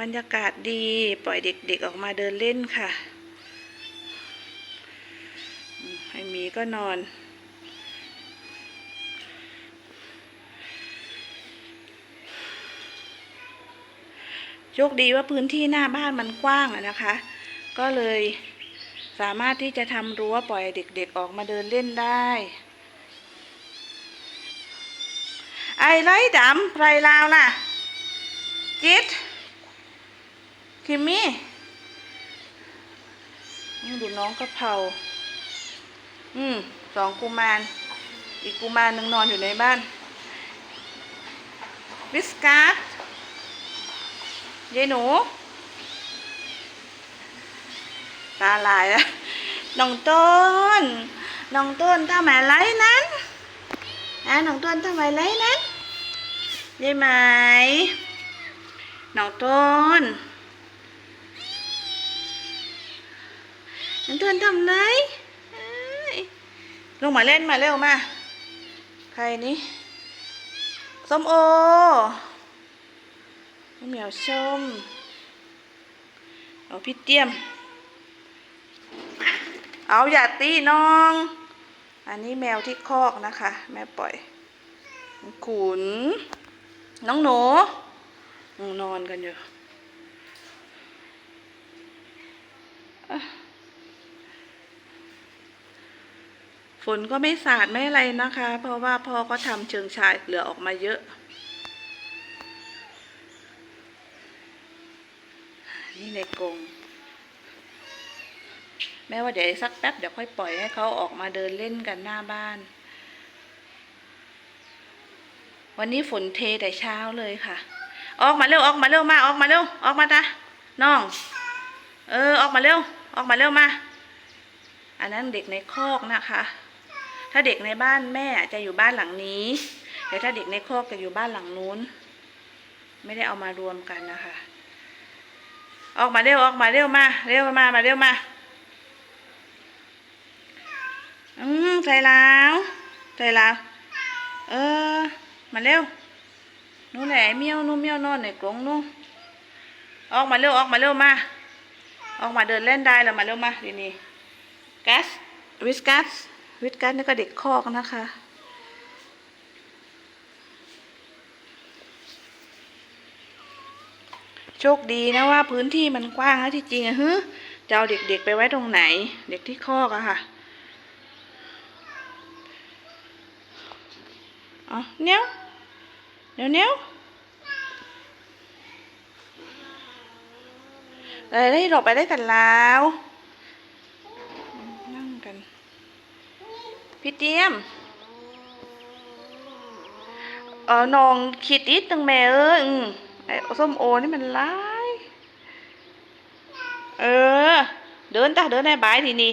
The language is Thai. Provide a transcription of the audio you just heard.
บรรยากาศดีปล่อยเด็กๆออกมาเดินเล่นค่ะอืมให้มีก็นอน โชคดีว่าพื้นที่หน้าบ้านมันกว้างอะนะคะ ก็เลยสามารถที่จะทำรั้วปล่อยเด็กๆออกมาเดินเล่นได้ ไอ้ไรดำไรลาวล่ะ จิต คิมมี่นี่ดูน้องกะเพราอืมสองกุมาร อีกกุมารหนึ่งนอนอยู่ในบ้านวิสการ์ดยายหนู ตาลายแล้วน้องต้น น้องต้นทำอะไรนั้นอะน้องต้นทำอะไรนั้นยายไหมน้องต้น น้องต้นทำไรลงมาเล่นมาเร็วมา ใครนี่ส้มโอเหมียวส้มเอาพี่เตี้ยม เอาอย่าตีน้อง อันนี้แมวที่คอกนะคะ แม่ปล่อย ขุน น้องหนูอืมนอนกันอยู่อะ ฝนก็ไม่สาดไม่อะไรนะคะ เพราะว่าพ่อก็ทำเชิงชายเหลือออกมาเยอะ นี่ในกรงแม้ว่าเดี๋ยวสักแป๊บเดี๋ยวค่อยปล่อยให้เขาออกมาเดินเล่นกันหน้าบ้าน วันนี้ฝนเทแต่เช้าเลยค่ะ ออกมาเร็วออกมาเร็วมาออกมาเร็วออกมาตาน้อง เออออกมาเร็วออกมาเร็วมา อันนั้นเด็กในคอกนะคะ ถ้าเด็กในบ้านแม่จะอยู่บ้านหลังนี้แต่ถ้าเด็กในคอกจะอยู่บ้านหลังนู้น ไม่ได้เอามารวมกันนะคะ ออกมาเร็วออกมาเร็วมาเร็วมามาเร็วมาอืมใส่แล้วใส่แล้วเออ มาเร็วนู่นแหละเมียวนู่นเมียวนอนในกรงนู่นออกมาเร็วออกมาเร็วมา ออกมาเดินเล่นได้แล้วมาเร็วมาดีนี่กัสวิสกัส วิสกัสนี่ก็เด็กคอกนะคะ โชคดีนะว่าพื้นที่มันกว้างนะที่จริงอะฮึจะเอาเด็กๆไปไว้ตรงไหน เด็กที่คอกอะค่ะเอเนี้ยวเนี้ยวเนี้ยวอะไรได้หลบไปได้กันแล้ว นั่งกัน พี่เตี้ยมเออน้องขีดอีกตั้งแม่เอ้ยอืมไอ้ส้มโอนี่มันร้าย เออ เดินจ้ะเดินให้บายทีนี่